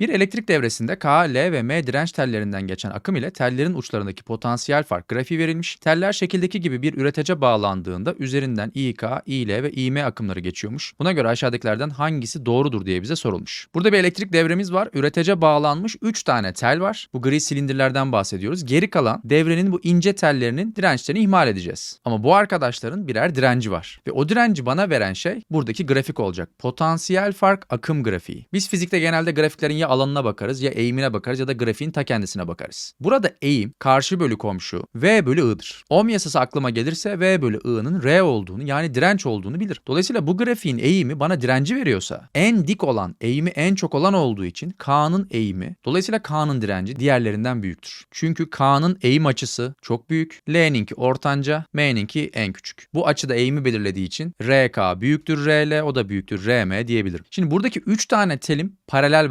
Bir elektrik devresinde K, L ve M direnç tellerinden geçen akım ile tellerin uçlarındaki potansiyel fark grafiği verilmiş. Teller şekildeki gibi bir üretece bağlandığında üzerinden İK, İL ve İM akımları geçiyormuş. Buna göre aşağıdakilerden hangisi doğrudur diye bize sorulmuş. Burada bir elektrik devremiz var. Üretece bağlanmış 3 tane tel var. Bu gri silindirlerden bahsediyoruz. Geri kalan devrenin bu ince tellerinin dirençlerini ihmal edeceğiz. Ama bu arkadaşların birer direnci var. Ve o direnci bana veren şey buradaki grafik olacak. Potansiyel fark akım grafiği. Biz fizikte genelde grafiklerin ya alanına bakarız ya eğimine bakarız ya da grafiğin ta kendisine bakarız. Burada eğim karşı bölü komşu V bölü I'dır. Ohm yasası aklıma gelirse V bölü I'nın R olduğunu yani direnç olduğunu bilir. Dolayısıyla bu grafiğin eğimi bana direnci veriyorsa en dik olan eğimi en çok olan olduğu için K'nın eğimi dolayısıyla K'nın direnci diğerlerinden büyüktür. Çünkü K'nın eğim açısı çok büyük. L'ninki ortanca, M'ninki en küçük. Bu açıda eğimi belirlediği için RK büyüktür RL o da büyüktür RM diyebilirim. Şimdi buradaki 3 tane telim paralel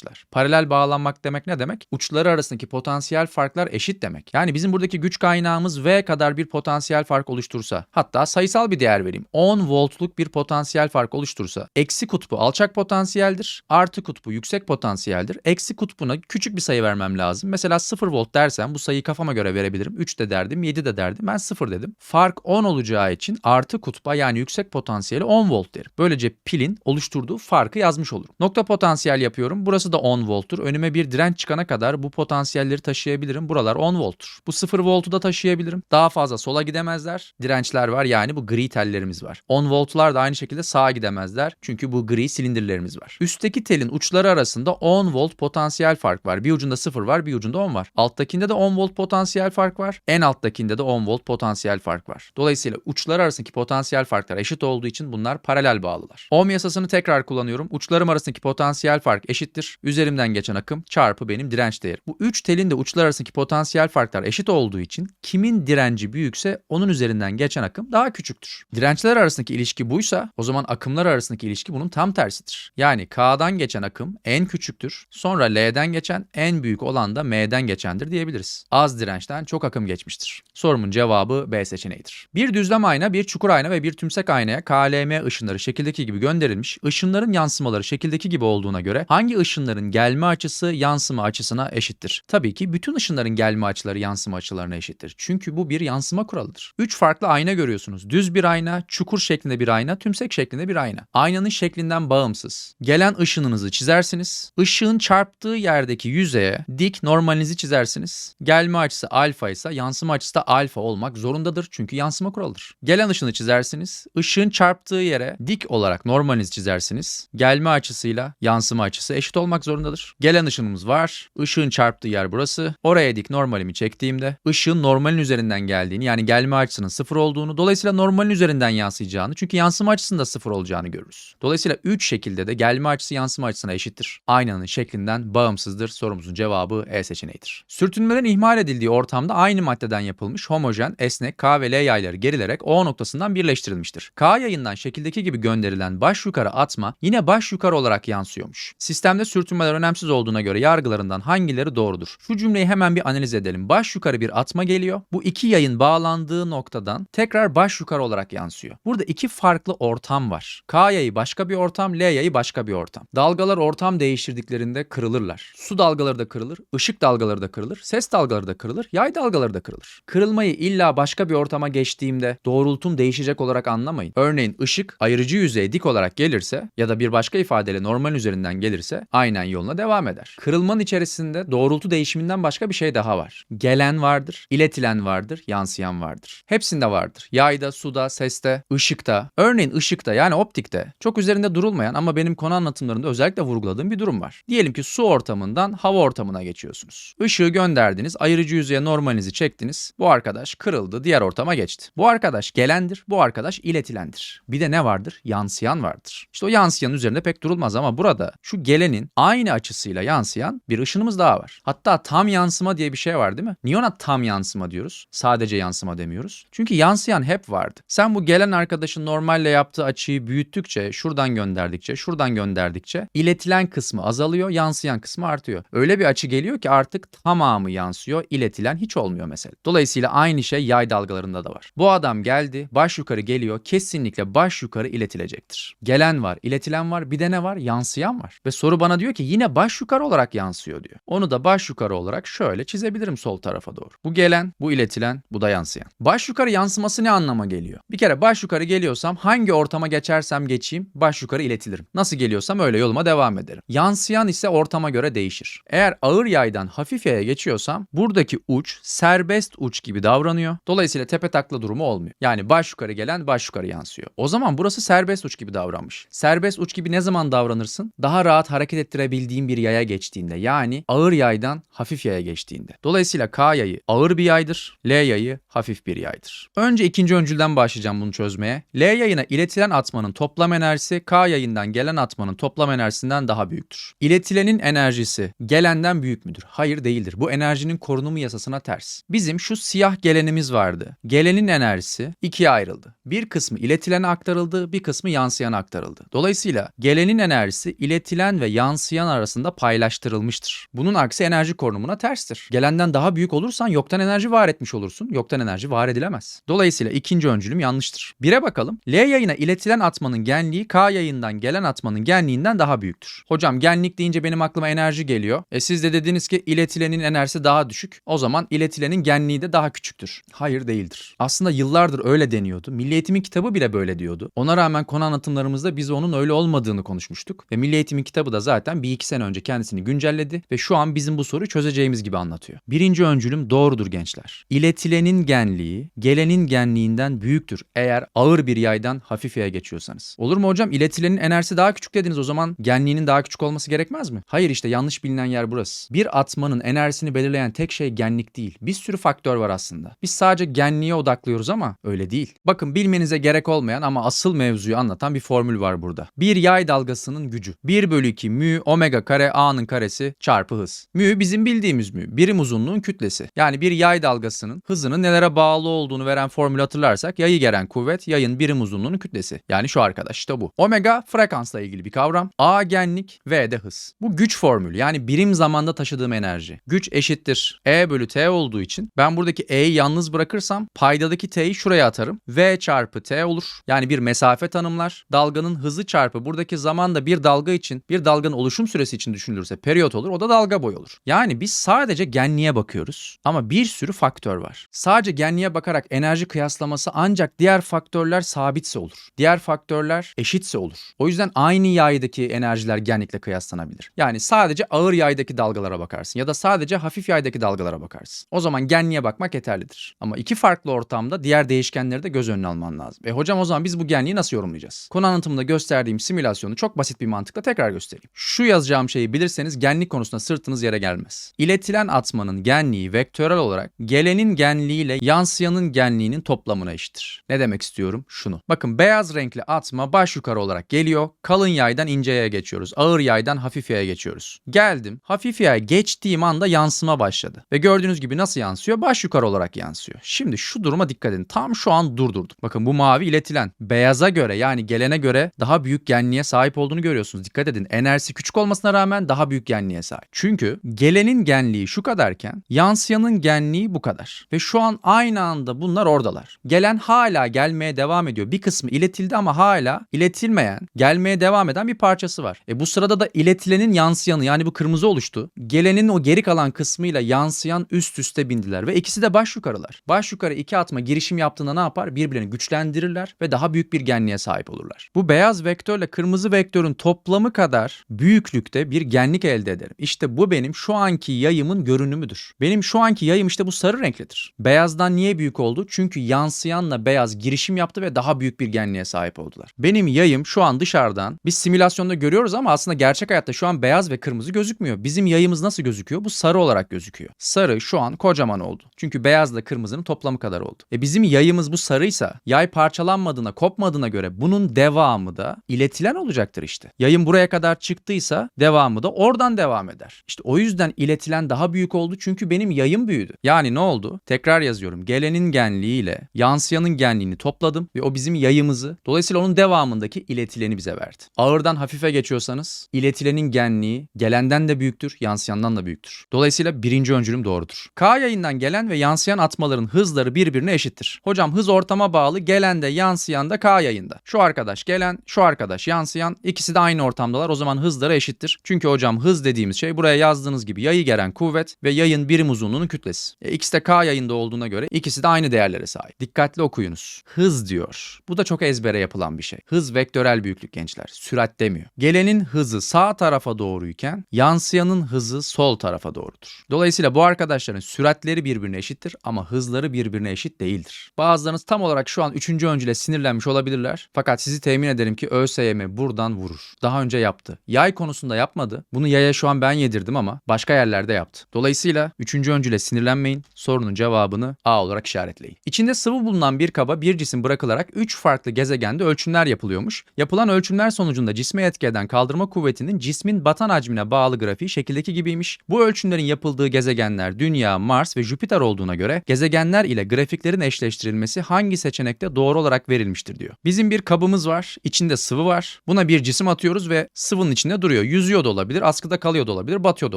bağlanmışlar. Paralel bağlanmak demek ne demek? Uçları arasındaki potansiyel farklar eşit demek. Yani bizim buradaki güç kaynağımız V kadar bir potansiyel fark oluştursa, hatta sayısal bir değer vereyim. 10 voltluk bir potansiyel fark oluştursa, eksi kutbu alçak potansiyeldir, artı kutbu yüksek potansiyeldir. Eksi kutbuna küçük bir sayı vermem lazım. Mesela 0 volt dersem bu sayıyı kafama göre verebilirim. 3 de derdim, 7 de derdim. Ben 0 dedim. Fark 10 olacağı için artı kutba yani yüksek potansiyeli 10 volt derim. Böylece pilin oluşturduğu farkı yazmış olurum. Nokta potansiyel yapıyorum. Burası da 10 volttur. Önüme bir direnç çıkana kadar bu potansiyelleri taşıyabilirim. Buralar 10 volttur. Bu 0 voltu da taşıyabilirim. Daha fazla sola gidemezler. Dirençler var yani bu gri tellerimiz var. 10 voltlar da aynı şekilde sağa gidemezler. Çünkü bu gri silindirlerimiz var. Üstteki telin uçları arasında 10 volt potansiyel fark var. Bir ucunda 0 var, bir ucunda 10 var. Alttakinde de 10 volt potansiyel fark var. En alttakinde de 10 volt potansiyel fark var. Dolayısıyla uçlar arasındaki potansiyel farklar eşit olduğu için bunlar paralel bağlılar. Ohm yasasını tekrar kullanıyorum. Uçlarım arasındaki potansiyel fark eşittir. Üzerimden geçen akım çarpı benim direnç değeri. Bu 3 telin de uçlar arasındaki potansiyel farklar eşit olduğu için kimin direnci büyükse onun üzerinden geçen akım daha küçüktür. Dirençler arasındaki ilişki buysa o zaman akımlar arasındaki ilişki bunun tam tersidir. Yani K'dan geçen akım en küçüktür. Sonra L'den geçen en büyük olan da M'den geçendir diyebiliriz. Az dirençten çok akım geçmiştir. Sorumun cevabı B seçeneğidir. Bir düzlem ayna, bir çukur ayna ve bir tümsek aynaya KLM ışınları şekildeki gibi gönderilmiş. Işınların yansımaları şekildeki gibi olduğuna göre hangi ışınların gelme açısı yansıma açısına eşittir? Tabii ki bütün ışınların gelme açıları yansıma açılarına eşittir. Çünkü bu bir yansıma kuralıdır. Üç farklı ayna görüyorsunuz. Düz bir ayna, çukur şeklinde bir ayna, tümsek şeklinde bir ayna. Aynanın şeklinden bağımsız. Gelen ışınınızı çizersiniz. Işığın çarptığı yerdeki yüzeye dik normalinizi çizersiniz. Gelme açısı alfa ise yansıma açısı da alfa olmak zorundadır. Çünkü yansıma kuralıdır. Gelen ışını çizersiniz. Işığın çarptığı yere dik olarak normalinizi çizersiniz. Gelme açısıyla yansıma açısı eşit olmak zorundadır. Gelen ışınımız var. Işığın çarptığı yer burası. Oraya dik normalimi çektiğimde ışığın normalin üzerinden geldiğini yani gelme açısının sıfır olduğunu dolayısıyla normalin üzerinden yansıyacağını çünkü yansıma açısında sıfır olacağını görürüz. Dolayısıyla 3 şekilde de gelme açısı yansıma açısına eşittir. Aynanın şeklinden bağımsızdır. Sorumuzun cevabı E seçeneğidir. Sürtünmelerin ihmal edildiği ortamda aynı maddeden yapılmış homojen, esnek K ve L yayları gerilerek O noktasından birleştirilmiştir. K yayından şekildeki gibi gönderilen baş yukarı atma yine baş yukarı olarak yansıyormuş. Sistemde sürtünmeler önemsiz olduğuna göre yargılarından hangileri doğrudur? Şu cümleyi hemen bir analiz edelim. Baş yukarı bir atma geliyor. Bu iki yayın bağlandığı noktadan tekrar baş yukarı olarak yansıyor. Burada iki farklı ortam var. K yayı başka bir ortam, L yayı başka bir ortam. Dalgalar ortam değiştirdiklerinde kırılırlar. Su dalgaları da kırılır, ışık dalgaları da kırılır, ses dalgaları da kırılır, yay dalgaları da kırılır. Kırılmayı illa başka bir ortama geçtiğimde doğrultum değişecek olarak anlamayın. Örneğin ışık ayırıcı yüzeye dik olarak gelirse ya da bir başka ifadeyle normal üzerinden gelirse aynen yoluna devam eder. Kırılmanın içerisinde doğrultu değişiminden başka bir şey daha var. Gelen vardır, iletilen vardır, yansıyan vardır. Hepsinde vardır. Yayda, suda, seste, ışıkta. Örneğin ışıkta yani optikte çok üzerinde durulmayan ama benim konu anlatımlarında özellikle vurguladığım bir durum var. Diyelim ki su ortamından hava ortamına geçiyorsunuz. Işığı gönderdiniz, ayırıcı yüzeye normalinizi çektiniz. Bu arkadaş kırıldı, diğer ortama geçti. Bu arkadaş gelendir, bu arkadaş iletilendir. Bir de ne vardır? Yansıyan vardır. İşte o yansıyanın üzerinde pek durulmaz ama burada şu gelenin aynı açısıyla yansıyan bir ışınımız daha var. Hatta tam yansıma diye bir şey var değil mi? Niye ona tam yansıma diyoruz? Sadece yansıma demiyoruz. Çünkü yansıyan hep vardı. Sen bu gelen arkadaşın normalle yaptığı açıyı büyüttükçe, şuradan gönderdikçe, şuradan gönderdikçe iletilen kısmı azalıyor, yansıyan kısmı artıyor. Öyle bir açı geliyor ki artık tamamı yansıyor, iletilen hiç olmuyor mesela. Dolayısıyla aynı şey yay dalgalarında da var. Bu adam geldi, baş yukarı geliyor, kesinlikle baş yukarı iletilecektir. Gelen var, iletilen var, bir de ne var? Yansıyan var. Ve soru bana diyor diyor ki yine baş yukarı olarak yansıyor diyor. Onu da baş yukarı olarak şöyle çizebilirim sol tarafa doğru. Bu gelen, bu iletilen, bu da yansıyan. Baş yukarı yansıması ne anlama geliyor? Bir kere baş yukarı geliyorsam hangi ortama geçersem geçeyim baş yukarı iletilirim. Nasıl geliyorsam öyle yoluma devam ederim. Yansıyan ise ortama göre değişir. Eğer ağır yaydan hafif yaya geçiyorsam buradaki uç serbest uç gibi davranıyor. Dolayısıyla tepe takla durumu olmuyor. Yani baş yukarı gelen baş yukarı yansıyor. O zaman burası serbest uç gibi davranmış. Serbest uç gibi ne zaman davranırsın? Daha rahat hareket ettirebildiğin bir yaya geçtiğinde. Yani ağır yaydan hafif yaya geçtiğinde. Dolayısıyla K yayı ağır bir yaydır. L yayı hafif bir yaydır. Önce ikinci öncülden başlayacağım bunu çözmeye. L yayına iletilen atmanın toplam enerjisi K yayından gelen atmanın toplam enerjisinden daha büyüktür. İletilenin enerjisi gelenden büyük müdür? Hayır değildir. Bu enerjinin korunumu yasasına ters. Bizim şu siyah gelenimiz vardı. Gelenin enerjisi ikiye ayrıldı. Bir kısmı iletilene aktarıldı, bir kısmı yansıyana aktarıldı. Dolayısıyla gelenin enerjisi iletilen ve yansıyan arasında paylaştırılmıştır. Bunun aksi enerji korunumuna terstir. Gelenden daha büyük olursan yoktan enerji var etmiş olursun. Yoktan enerji var edilemez. Dolayısıyla ikinci öncülüm yanlıştır. Bire bakalım. L yayına iletilen atmanın genliği K yayından gelen atmanın genliğinden daha büyüktür. Hocam genlik deyince benim aklıma enerji geliyor. E siz de dediniz ki iletilenin enerjisi daha düşük. O zaman iletilenin genliği de daha küçüktür. Hayır değildir. Aslında yıllardır öyle deniyordu. Milli Eğitim'in kitabı bile böyle diyordu. Ona rağmen konu anlatımlarımızda biz onun öyle olmadığını konuşmuştuk. Ve Milli Eğitim'in kitabı da zaten bir iki sene önce kendisini güncelledi ve şu an bizim bu soruyu çözeceğimiz gibi anlatıyor. Birinci öncülüm doğrudur gençler. İletilenin genliği gelenin genliğinden büyüktür eğer ağır bir yaydan hafif yaya geçiyorsanız. Olur mu hocam? İletilenin enerjisi daha küçük dediniz o zaman genliğinin daha küçük olması gerekmez mi? Hayır işte yanlış bilinen yer burası. Bir atmanın enerjisini belirleyen tek şey genlik değil. Bir sürü faktör var aslında. Biz sadece genliğe odaklıyoruz ama öyle değil. Bakın bilmenize gerek olmayan ama asıl mevzuyu anlatan bir formül var burada. Bir yay dalgasının gücü. 1 bölü 2 mü omega kare a'nın karesi çarpı hız. Mü bizim bildiğimiz mü. Birim uzunluğun kütlesi. Yani bir yay dalgasının hızının nelere bağlı olduğunu veren formülü hatırlarsak yayı gelen kuvvet yayın birim uzunluğunun kütlesi. Yani şu arkadaş işte bu. Omega frekansla ilgili bir kavram. A genlik V de hız. Bu güç formülü yani birim zamanda taşıdığım enerji. Güç eşittir E bölü T olduğu için ben buradaki E'yi yalnız bırakırsam paydadaki T'yi şuraya atarım. V çarpı T olur. Yani bir mesafe tanımlar. Dalganın hızı çarpı buradaki zaman da bir dalga için bir dalganın oluşum süresi için düşünülürse periyot olur. O da dalga boyu olur. Yani biz sadece genliğe bakıyoruz ama bir sürü faktör var. Sadece genliğe bakarak enerji kıyaslaması ancak diğer faktörler sabitse olur. Diğer faktörler eşitse olur. O yüzden aynı yaydaki enerjiler genlikle kıyaslanabilir. Yani sadece ağır yaydaki dalgalara bakarsın ya da sadece hafif yaydaki dalgalara bakarsın. O zaman genliğe bakmak yeterlidir. Ama iki farklı ortamda diğer değişkenleri de göz önüne alman lazım. E hocam o zaman biz bu genliği nasıl yorumlayacağız? Konu anlatımında gösterdiğim simülasyonu çok basit bir mantıkla tekrar göstereyim. Şu yazacağım şeyi bilirseniz genlik konusunda sırtınız yere gelmez. İletilen atmanın genliği vektörel olarak gelenin genliğiyle yansıyanın genliğinin toplamına eşittir. Ne demek istiyorum? Şunu. Bakın beyaz renkli atma baş yukarı olarak geliyor. Kalın yaydan ince yaya geçiyoruz. Ağır yaydan hafif yaya geçiyoruz. Geldim. Hafif yaya geçtiğim anda yansıma başladı. Ve gördüğünüz gibi nasıl yansıyor? Baş yukarı olarak yansıyor. Şimdi şu duruma dikkat edin. Tam şu an durdurdum. Bakın bu mavi iletilen. Beyaza göre yani gelene göre daha büyük genliğe sahip olduğunu görüyorsunuz. Dikkat edin. Enerjisi küçük olmasına rağmen daha büyük genliğe sahip. Çünkü gelenin genliği şu kadarken yansıyanın genliği bu kadar. Ve şu an aynı anda bunlar oradalar. Gelen hala gelmeye devam ediyor. Bir kısmı iletildi ama hala iletilmeyen, gelmeye devam eden bir parçası var. E bu sırada da iletilenin yansıyanı yani bu kırmızı oluştu. Gelenin o geri kalan kısmıyla yansıyan üst üste bindiler ve ikisi de baş yukarılar. Baş yukarı iki atma girişim yaptığında ne yapar? Birbirlerini güçlendirirler ve daha büyük bir genliğe sahip olurlar. Bu beyaz vektörle kırmızı vektörün toplamı kadar büyüklükte bir genlik elde ederim. İşte bu benim şu anki yayımın görünümüdür. Benim şu anki yayım işte bu sarı renklidir. Beyazdan niye büyük oldu? Çünkü yansıyanla beyaz girişim yaptı ve daha büyük bir genliğe sahip oldular. Benim yayım şu an dışarıdan biz simülasyonda görüyoruz ama aslında gerçek hayatta şu an beyaz ve kırmızı gözükmüyor. Bizim yayımız nasıl gözüküyor? Bu sarı olarak gözüküyor. Sarı şu an kocaman oldu. Çünkü beyazla kırmızının toplamı kadar oldu. E bizim yayımız bu sarıysa yay parçalanmadığına, kopmadığına göre bunun devamı da iletilen olacaktır işte. Yayın buraya kadar çıktıysa devamı da oradan devam eder. İşte o yüzden iletilen daha büyük oldu çünkü benim yayım büyüdü. Yani ne oldu? Tekrar yazıyorum. Gelenin genliğiyle yansıyanın genliğini topladım ve o bizim yayımızı dolayısıyla onun devamındaki iletileni bize verdi. Ağırdan hafife geçiyorsanız iletilenin genliği gelenden de büyüktür, yansıyandan da büyüktür. Dolayısıyla birinci öncülüm doğrudur. K yayından gelen ve yansıyan atmaların hızları birbirine eşittir. Hocam hız ortama bağlı gelen de yansıyan da K yayında. Şu arkadaş gelen, şu arkadaş yansıyan ikisi de aynı ortamdalar o zaman hızları eşittir. Çünkü hocam hız dediğimiz şey buraya yazdığınız gibi yayı gelen kuvvet ve yayın birim uzunluğunun kütlesi. E, x de k yayında olduğuna göre ikisi de aynı değerlere sahip. Dikkatli okuyunuz. Hız diyor. Bu da çok ezbere yapılan bir şey. Hız vektörel büyüklük gençler. Sürat demiyor. Gelenin hızı sağ tarafa doğruyken yansıyanın hızı sol tarafa doğrudur. Dolayısıyla bu arkadaşların süratleri birbirine eşittir ama hızları birbirine eşit değildir. Bazılarınız tam olarak şu an 3. öncüle sinirlenmiş olabilirler. Fakat sizi temin ederim ki ÖSYM buradan vurur. Daha önce yaptı. Yay konusunda yapmadı. Bunu yaya şu an ben yedirdim ama başka yerlerde yaptı. Dolayısıyla 3. öncüle sinirlenmeyin. Sorunun cevabını A olarak işaretleyin. İçinde sıvı bulunan bir kaba bir cisim bırakılarak 3 farklı gezegende ölçümler yapılıyormuş. Yapılan ölçümler sonucunda cisme etki eden kaldırma kuvvetinin cismin batan hacmine bağlı grafiği şekildeki gibiymiş. Bu ölçümlerin yapıldığı gezegenler Dünya, Mars ve Jüpiter olduğuna göre gezegenler ile grafiklerin eşleştirilmesi hangi seçenekte doğru olarak verilmiştir diyor. Bizim bir kabımız var, içinde sıvı var. Buna bir cisim atıyoruz ve sıvının içinde duruyor. Yüzüyor da olabilir, askıda kalıyor da olabilir, batıyor da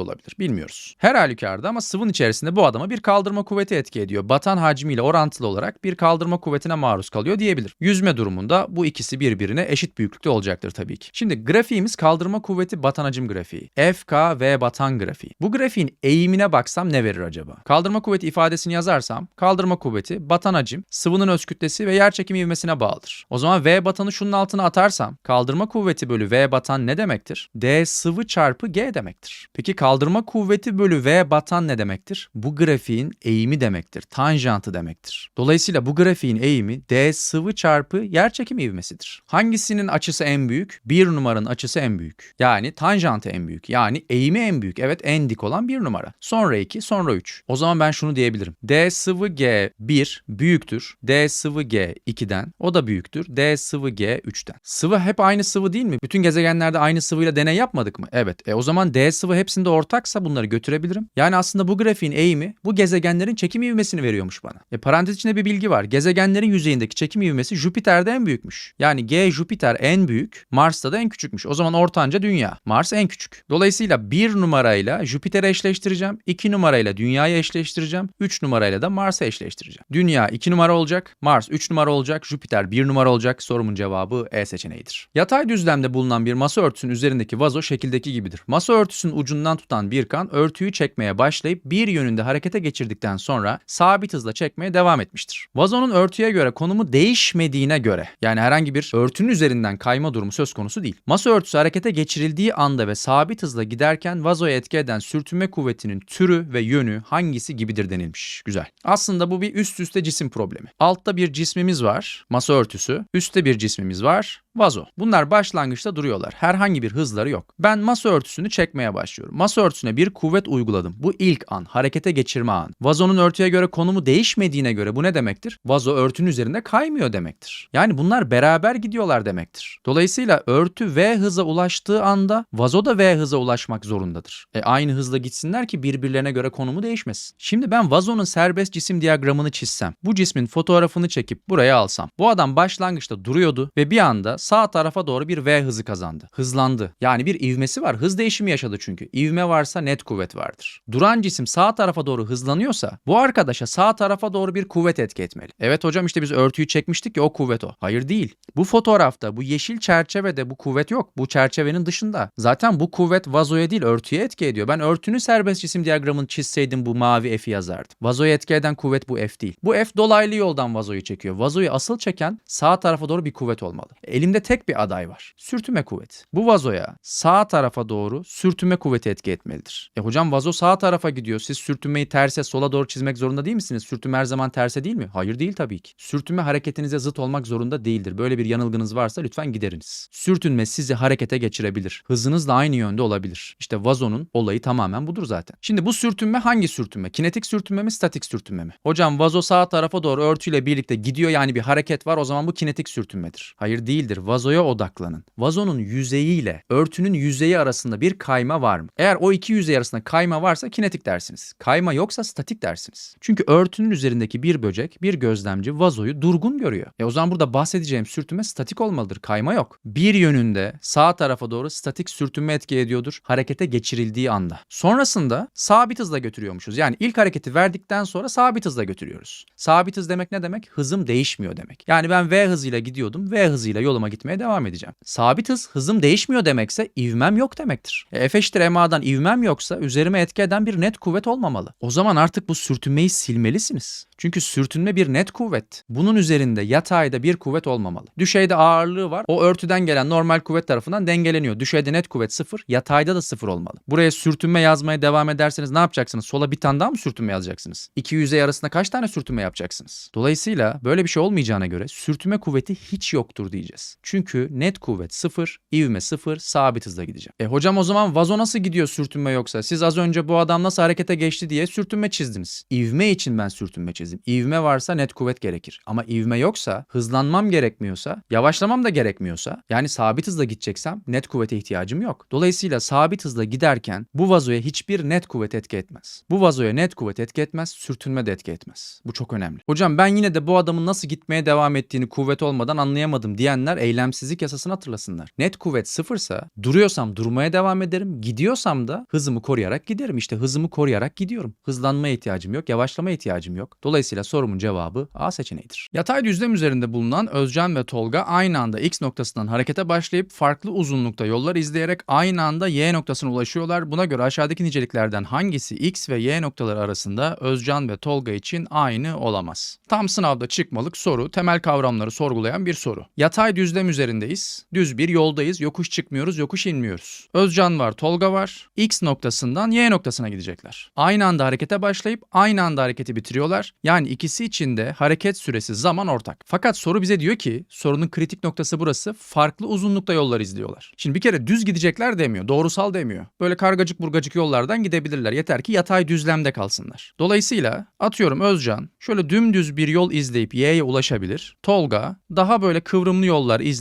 olabilir. Bilmiyoruz. Her halükarda ama sıvının içerisinde bu adama bir kaldırma kuvveti etki ediyor. Batan hacmiyle orantılı olarak bir kaldırma kuvvetine maruz kalıyor diyebilir. Yüzme durumunda bu ikisi birbirine eşit büyüklükte olacaktır tabii ki. Şimdi grafiğimiz kaldırma kuvveti batan hacim grafiği. FK V batan grafiği. Bu grafiğin eğimine baksam ne verir acaba? Kaldırma kuvveti ifadesini yazarsam kaldırma kuvveti batan hacim, sıvının öz kütlesi ve yer çekimi ivmesine bağlıdır. O zaman V batanı şunun altına atarsam kaldırma kuvveti bölü V batan ne demektir? D sıvı çarpı G demektir. Peki kaldırma kuvveti bölü V batan ne demektir? Bu grafiğin eğimi demektir. Tanjantı demektir. Dolayısıyla bu grafiğin eğimi D sıvı çarpı yer çekimi ivmesidir. Hangisinin açısı en büyük? Bir numaranın açısı en büyük. Yani tanjantı en büyük. Yani eğimi en büyük. Evet en dik olan bir numara. Sonra 2, sonra 3. O zaman ben şunu diyebilirim. D sıvı G 1 büyüktür. D sıvı G 2'den. O da büyüktür. D sıvı G 3'ten. Sıvı hep aynı sıvı değil mi? Bütün gezegenlerde aynı sıvıyla deney yapmadık mı? Evet. E o zaman D sıvı hepsinde ortaksa bunları götürebilirim. Yani aslında bu grafiğin eğimi bu gezegenlerin çekim ivmesini veriyormuş bana. E parantez içinde bir bilgi var. Gezegenlerin yüzeyindeki çekim ivmesi Jüpiter'de en büyükmüş. Yani G Jüpiter en büyük, Mars'ta da en küçükmüş. O zaman ortanca Dünya. Mars en küçük. Dolayısıyla bir numarayla Jüpiter'i eşleştireceğim. 2 numarayla Dünya'yı eşleştireceğim. 3 numarayla da Mars'ı eşleştireceğim. Dünya 2 numara olacak. Mars 3 numara olacak. Jüpiter 1 numara olacak. Sorumun cevabı E seçeneğidir. Yatay düzlemde bulunan bir masa örtüsünün üzerindeki vazo şekildeki gibidir. Masa örtüsünün ucundan tutan bir kan örtüyü çekmeye başlayıp bir yönünde harekete geçirdikten sonra sabit hızla çekmeye devam etmiştir. Vazonun örtüye göre konumu değişmediğine göre yani herhangi bir örtünün üzerinden kayma durumu söz konusu değil. Masa örtüsü harekete geçirildiği anda ve sabit hızla giderken vazoya etki eden sürtünme kuvvetinin türü ve yönü hangisi gibidir denilmiş. Güzel. Aslında bu bir üst üste cisim problemi. Altta bir cismimiz var, masa örtüsü. Üstte bir cismimiz var, vazo. Bunlar başlangıçta duruyorlar. Herhangi bir hızları yok. Ben masa örtüsünü çekmeye başlıyorum. Masa örtüsüne bir kuvvet uyguladım. Bu ilk an, harekete geçirme an. Vazonun örtüye göre konumu değişmediğine göre bu ne demektir? Vazo örtünün üzerinde kaymıyor demektir. Yani bunlar beraber gidiyorlar demektir. Dolayısıyla örtü V hıza ulaştığı anda vazo da V hıza ulaşmak zorundadır. E aynı hızla gitsinler ki birbirlerine göre konumu değişmesin. Şimdi ben vazonun serbest cisim diyagramını çizsem, bu cismin fotoğrafını çekip buraya alsam. Bu adam başlangıçta duruyordu ve bir anda sağ tarafa doğru bir V hızı kazandı. Hızlandı. Yani bir ivmesi var. Hız değişimi yaşadı çünkü. İvme varsa net kuvvet vardır. Duran cisim sağ tarafa doğru hızlanıyorsa bu arkadaşa sağ tarafa doğru bir kuvvet etki etmeli. Evet hocam işte biz örtüyü çekmiştik ya o kuvvet o. Hayır değil. Bu fotoğrafta bu yeşil çerçevede bu kuvvet yok. Bu çerçevenin dışında. Zaten bu kuvvet vazoya değil örtüye etki ediyor. Ben örtünün serbest cisim diyagramını çizseydim bu mavi F'i yazardım. Vazoya etki eden kuvvet bu F değil. Bu F dolaylı yoldan vazoyu çekiyor. Vazoyu asıl çeken sağ tarafa doğru bir kuvvet olmalı. Elimde tek bir aday var. Sürtünme kuvveti. Bu vazoya sağ tarafa doğru sürtünme kuvveti etki etmelidir. E hocam vazo sağ tarafa gidiyor. Siz sürtünmeyi terse sola doğru çizmek zorunda değil misiniz? Sürtünme her zaman terse değil mi? Hayır değil tabii ki. Sürtünme hareketinize zıt olmak zorunda değildir. Böyle bir yanılgınız varsa lütfen gideriniz. Sürtünme sizi harekete geçirebilir. Hızınız da aynı yönde olabilir. İşte vazonun olayı tamamen budur zaten. Şimdi bu sürtünme hangi sürtünme? Kinetik sürtünme mi, statik sürtünme mi? Hocam vazo sağ tarafa doğru örtüyle birlikte gidiyor yani bir hareket var o zaman bu kinetik sürtünmedir. Hayır değildir. Vazoya odaklanın. Vazonun yüzeyiyle örtünün yüzeyi arasında bir kayma var mı? Eğer o iki yüzey arasında kayma varsa kinetik dersiniz. Kayma yoksa statik dersiniz. Çünkü örtünün üzerindeki bir böcek, bir gözlemci vazoyu durgun görüyor. E o zaman burada bahsedeceğim sürtünme statik olmalıdır. Kayma yok. Bir yönünde sağ tarafa doğru statik sürtünme etki ediyordur harekete geçirildiği anda. Sonrasında sabit hızla götürüyormuşuz. Yani ilk hareketi verdikten sonra sabit hızla götürüyoruz. Sabit hız demek ne demek? Hızım değişmiyor demek. Yani ben V hızıyla gidiyordum. V hızıyla yoluma gitmeye devam edeceğim. Sabit hız hızım değişmiyor demekse ivmem yok demektir. E, F eşittir MA'dan ivmem yoksa üzerime etki eden bir net kuvvet olmamalı. O zaman artık bu sürtünmeyi silmelisiniz. Çünkü sürtünme bir net kuvvet. Bunun üzerinde yatayda bir kuvvet olmamalı. Düşeyde ağırlığı var. O örtüden gelen normal kuvvet tarafından dengeleniyor. Düşeyde net kuvvet sıfır, yatayda da sıfır olmalı. Buraya sürtünme yazmaya devam ederseniz ne yapacaksınız? Sola bir tane daha mı sürtünme yazacaksınız? İki yüzey arasında kaç tane sürtünme yapacaksınız? Dolayısıyla böyle bir şey olmayacağına göre sürtünme kuvveti hiç yoktur diyeceğiz. Çünkü net kuvvet sıfır, ivme sıfır, sabit hızla gideceğim. E hocam o zaman vazo nasıl gidiyor sürtünme yoksa? Siz az önce bu adam nasıl harekete geçti diye sürtünme çizdiniz. İvme için ben sürtünme çizdim. İvme varsa net kuvvet gerekir. Ama ivme yoksa, hızlanmam gerekmiyorsa, yavaşlamam da gerekmiyorsa, yani sabit hızla gideceksem net kuvvete ihtiyacım yok. Dolayısıyla sabit hızla giderken bu vazoya hiçbir net kuvvet etki etmez. Bu vazoya net kuvvet etki etmez, sürtünme de etki etmez. Bu çok önemli. Hocam ben yine de bu adamın nasıl gitmeye devam ettiğini kuvvet olmadan anlayamadım diyenler eylemsizlik yasasını hatırlasınlar. Net kuvvet sıfırsa duruyorsam durmaya devam ederim, gidiyorsam da hızımı koruyarak giderim. İşte hızımı koruyarak gidiyorum. Hızlanmaya ihtiyacım yok, yavaşlamaya ihtiyacım yok. Dolayısıyla sorumun cevabı A seçeneğidir. Yatay düzlem üzerinde bulunan Özcan ve Tolga aynı anda X noktasından harekete başlayıp farklı uzunlukta yollar izleyerek aynı anda Y noktasına ulaşıyorlar. Buna göre aşağıdaki niceliklerden hangisi X ve Y noktaları arasında Özcan ve Tolga için aynı olamaz? Tam sınavda çıkmalık soru, temel kavramları sorgulayan bir soru. Yatay düzlem üzerindeyiz. Düz bir yoldayız. Yokuş çıkmıyoruz, yokuş inmiyoruz. Özcan var, Tolga var. X noktasından Y noktasına gidecekler. Aynı anda harekete başlayıp aynı anda hareketi bitiriyorlar. Yani ikisi için de hareket süresi zaman ortak. Fakat soru bize diyor ki sorunun kritik noktası burası. Farklı uzunlukta yollar izliyorlar. Şimdi bir kere düz gidecekler demiyor. Doğrusal demiyor. Böyle kargacık burgacık yollardan gidebilirler. Yeter ki yatay düzlemde kalsınlar. Dolayısıyla atıyorum Özcan şöyle dümdüz bir yol izleyip Y'ye ulaşabilir. Tolga daha böyle kıvrımlı yollar izleyip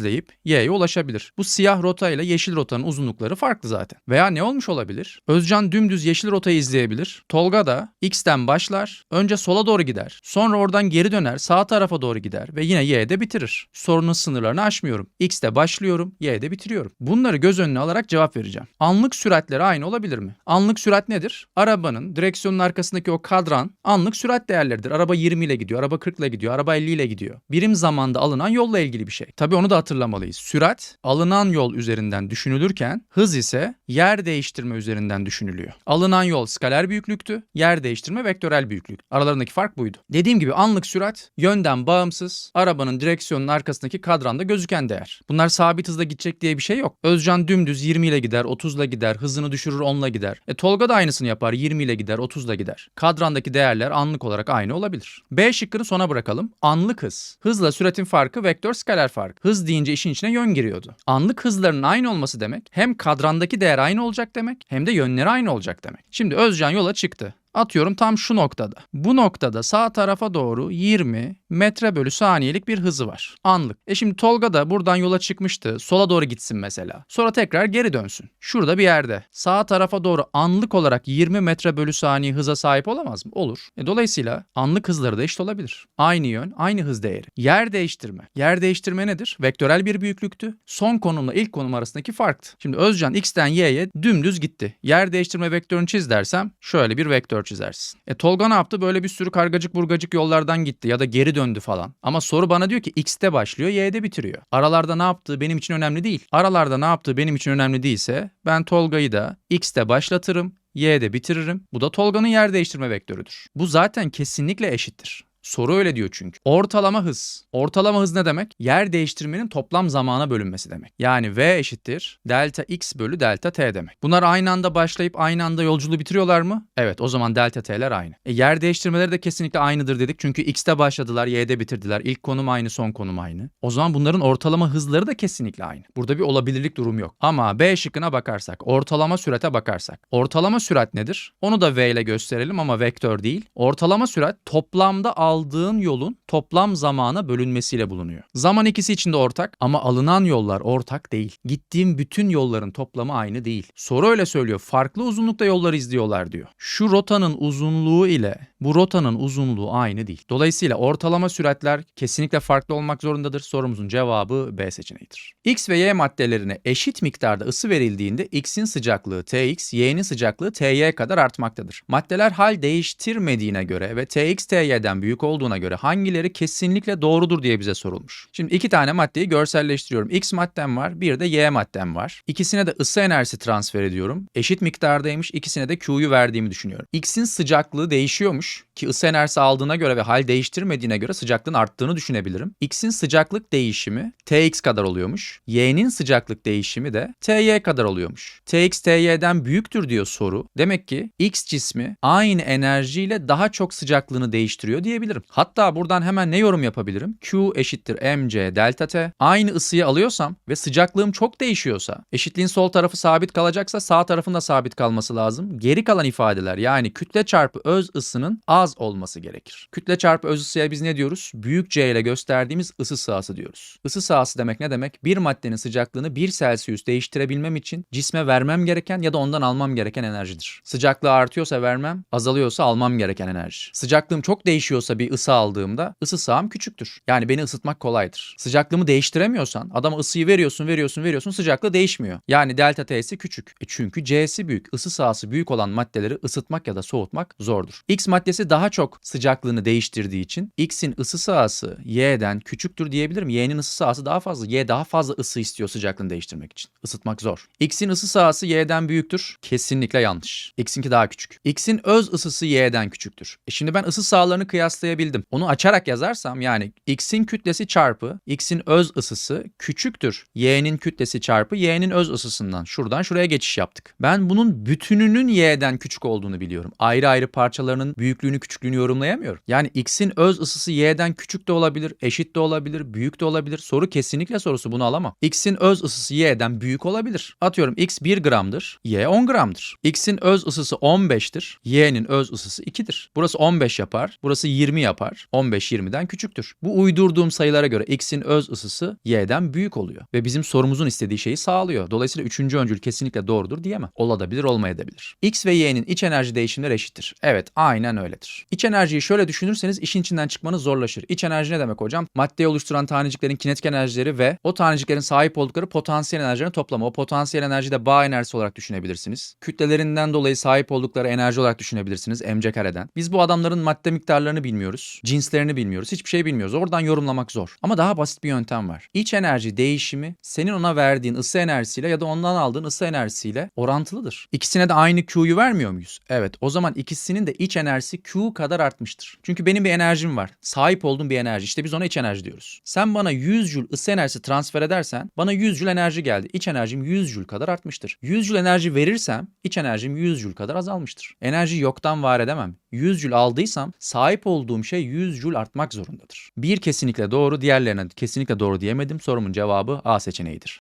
Y'ye ulaşabilir. Bu siyah rota ile yeşil rotanın uzunlukları farklı zaten. Veya ne olmuş olabilir? Özcan dümdüz yeşil rotayı izleyebilir. Tolga da X'ten başlar. Önce sola doğru gider. Sonra oradan geri döner. Sağ tarafa doğru gider. Ve yine Y'de bitirir. Sorunun sınırlarını aşmıyorum. X'te başlıyorum. Y'de bitiriyorum. Bunları göz önüne alarak cevap vereceğim. Anlık süratleri aynı olabilir mi? Anlık sürat nedir? Arabanın direksiyonun arkasındaki o kadran anlık sürat değerleridir. Araba 20 ile gidiyor. Araba 40 ile gidiyor. Araba 50 ile gidiyor. Birim zamanda alınan yolla ilgili bir şey. Tabii onu da hatırlamalıyız. Sürat alınan yol üzerinden düşünülürken hız ise yer değiştirme üzerinden düşünülüyor. Alınan yol skaler büyüklüktü. Yer değiştirme vektörel büyüklük. Aralarındaki fark buydu. Dediğim gibi anlık sürat yönden bağımsız arabanın direksiyonun arkasındaki kadranda gözüken değer. Bunlar sabit hızla gidecek diye bir şey yok. Özcan dümdüz 20 ile gider, 30 ile gider, hızını düşürür 10 ile gider. E Tolga da aynısını yapar 20 ile gider, 30 ile gider. Kadrandaki değerler anlık olarak aynı olabilir. B şıkkını sona bırakalım. Anlık hız. Hızla süratin farkı vektör skaler fark. Hız deyince işin içine yön giriyordu. Anlık hızların aynı olması demek hem kadrandaki değer aynı olacak demek hem de yönleri aynı olacak demek. Şimdi Özcan yola çıktı. Atıyorum tam şu noktada. Bu noktada sağ tarafa doğru 20 metre bölü saniyelik bir hızı var. Anlık. E şimdi Tolga da buradan yola çıkmıştı. Sola doğru gitsin mesela. Sonra tekrar geri dönsün. Şurada bir yerde. Sağ tarafa doğru anlık olarak 20 metre bölü saniye hıza sahip olamaz mı? Olur. E dolayısıyla anlık hızları da eşit olabilir. Aynı yön, aynı hız değeri. Yer değiştirme. Yer değiştirme nedir? Vektörel bir büyüklüktü. Son konumla ilk konum arasındaki farktı. Şimdi Özcan X'ten Y'ye dümdüz gitti. Yer değiştirme vektörünü çiz dersem şöyle bir vektör çizersin. E Tolga ne yaptı? Böyle bir sürü kargacık burgacık yollardan gitti ya da geri döndü falan. Ama soru bana diyor ki X'te başlıyor, Y'de bitiriyor. Aralarda ne yaptığı benim için önemli değil. Aralarda ne yaptığı benim için önemli değilse ben Tolga'yı da X'te başlatırım, Y'de bitiririm. Bu da Tolga'nın yer değiştirme vektörüdür. Bu zaten kesinlikle eşittir. Soru öyle diyor çünkü. Ortalama hız. Ortalama hız ne demek? Yer değiştirmenin toplam zamana bölünmesi demek. Yani V eşittir delta x bölü delta t demek. Bunlar aynı anda başlayıp aynı anda yolculuğu bitiriyorlar mı? Evet o zaman delta t'ler aynı. E, yer değiştirmeleri de kesinlikle aynıdır dedik. Çünkü x'te başladılar, y'de bitirdiler. İlk konum aynı, son konum aynı. O zaman bunların ortalama hızları da kesinlikle aynı. Burada bir olabilirlik durum yok. Ama B şıkkına bakarsak, ortalama sürate bakarsak. Ortalama sürat nedir? Onu da V ile gösterelim ama vektör değil. Ortalama sürat toplamda aldığın yolun toplam zamana bölünmesiyle bulunuyor. Zaman ikisi için de ortak ama alınan yollar ortak değil. Gittiğim bütün yolların toplamı aynı değil. Soru öyle söylüyor. Farklı uzunlukta yollar izliyorlar diyor. Şu rotanın uzunluğu ile bu rotanın uzunluğu aynı değil. Dolayısıyla ortalama süratler kesinlikle farklı olmak zorundadır. Sorumuzun cevabı B seçeneğidir. X ve Y maddelerine eşit miktarda ısı verildiğinde X'in sıcaklığı Tx, Y'nin sıcaklığı Ty kadar artmaktadır. Maddeler hal değiştirmediğine göre ve Tx Ty'den büyük olduğuna göre hangileri kesinlikle doğrudur diye bize sorulmuş. Şimdi iki tane maddeyi görselleştiriyorum. X maddem var, bir de Y maddem var. İkisine de ısı enerjisi transfer ediyorum. Eşit miktardaymış. İkisine de Q'yu verdiğimi düşünüyorum. X'in sıcaklığı değişiyormuş ki ısı enerjisi aldığına göre ve hal değiştirmediğine göre sıcaklığın arttığını düşünebilirim. X'in sıcaklık değişimi Tx kadar oluyormuş. Y'nin sıcaklık değişimi de Ty kadar oluyormuş. Tx Ty'den büyüktür diyor soru. Demek ki X cismi aynı enerjiyle daha çok sıcaklığını değiştiriyor diyebilirim. Hatta buradan hemen ne yorum yapabilirim? Q eşittir mc delta t. Aynı ısıyı alıyorsam ve sıcaklığım çok değişiyorsa, eşitliğin sol tarafı sabit kalacaksa sağ tarafın da sabit kalması lazım. Geri kalan ifadeler yani kütle çarpı öz ısının az olması gerekir. Kütle çarpı öz ısıya biz ne diyoruz? Büyük C ile gösterdiğimiz ısı sahası diyoruz. Isı sahası demek ne demek? Bir maddenin sıcaklığını 1 Celsius değiştirebilmem için cisme vermem gereken ya da ondan almam gereken enerjidir. Sıcaklığı artıyorsa vermem, azalıyorsa almam gereken enerji. Sıcaklığım çok değişiyorsa bir ısı aldığımda ısı saham küçüktür. Yani beni ısıtmak kolaydır. Sıcaklığımı değiştiremiyorsan adama ısıyı veriyorsun, veriyorsun, veriyorsun sıcaklığı değişmiyor. Yani delta T'si küçük. E çünkü C'si büyük. Isı sahası büyük olan maddeleri ısıtmak ya da soğutmak zordur. X maddesi daha çok sıcaklığını değiştirdiği için X'in ısı sahası Y'den küçüktür diyebilirim. Y'nin ısı sahası daha fazla. Y daha fazla ısı istiyor sıcaklığını değiştirmek için. Isıtmak zor. X'in ısı sahası Y'den büyüktür. Kesinlikle yanlış. X'inki daha küçük. X'in öz ısısı Y'den küçüktür. E şimdi ben ısı sahalarını kıyaslayabildim. Onu açarak yazarsam yani X'in kütlesi çarpı X'in öz ısısı küçüktür. Y'nin kütlesi çarpı Y'nin öz ısısından. Şuradan şuraya geçiş yaptık. Ben bunun bütününün Y'den küçük olduğunu biliyorum. Ayrı ayrı parçalarının büyüklüğünü küçüklüğünü yorumlayamıyorum. Yani X'in öz ısısı Y'den küçük de olabilir, eşit de olabilir, büyük de olabilir. Soru kesinlikle sorusu bunu alamam. X'in öz ısısı Y'den büyük olabilir. Atıyorum X 1 gramdır, Y 10 gramdır. X'in öz ısısı 15'tir, Y'nin öz ısısı 2'dir. Burası 15 yapar, burası 20 yapar. 15 20'den küçüktür. Bu uydurduğum sayılara göre X'in öz ısısı Y'den büyük oluyor. Ve bizim sorumuzun istediği şeyi sağlıyor. Dolayısıyla üçüncü öncül kesinlikle doğrudur diyemem. Olabilir, olmayabilir. X ve Y'nin iç enerji değişimleri eşittir. Evet, aynen öyledir. İç enerjiyi şöyle düşünürseniz işin içinden çıkmanız zorlaşır. İç enerji ne demek hocam? Maddeyi oluşturan taneciklerin kinetik enerjileri ve o taneciklerin sahip oldukları potansiyel enerjilerin toplamı. O potansiyel enerjiyi de bağ enerjisi olarak düşünebilirsiniz. Kütlelerinden dolayı sahip oldukları enerji olarak düşünebilirsiniz mc kareden. Biz bu adamların madde miktarlarını bilmiyoruz. Cinslerini bilmiyoruz. Hiçbir şey bilmiyoruz. Oradan yorumlamak zor. Ama daha basit bir yöntem var. İç enerji değişimi senin ona verdiğin ısı enerjisiyle ya da ondan aldığın ısı enerjisiyle orantılıdır. İkisine de aynı Q'yu vermiyor muyuz? Evet. O zaman ikisinin de iç enerjisi Q kadar artmıştır. Çünkü benim bir enerjim var. Sahip olduğum bir enerji. İşte biz ona iç enerji diyoruz. Sen bana 100 Joule ısı enerjisi transfer edersen bana 100 Joule enerji geldi. İç enerjim 100 Joule kadar artmıştır. 100 Joule enerji verirsem iç enerjim 100 Joule kadar azalmıştır. Enerji yoktan var edemem. 100 Joule aldıysam sahip olduğum şey 100 Joule artmak zorundadır. Bir kesinlikle doğru, diğerlerine kesinlikle doğru diyemedim. Sorumun cevabı A seçeneğidir.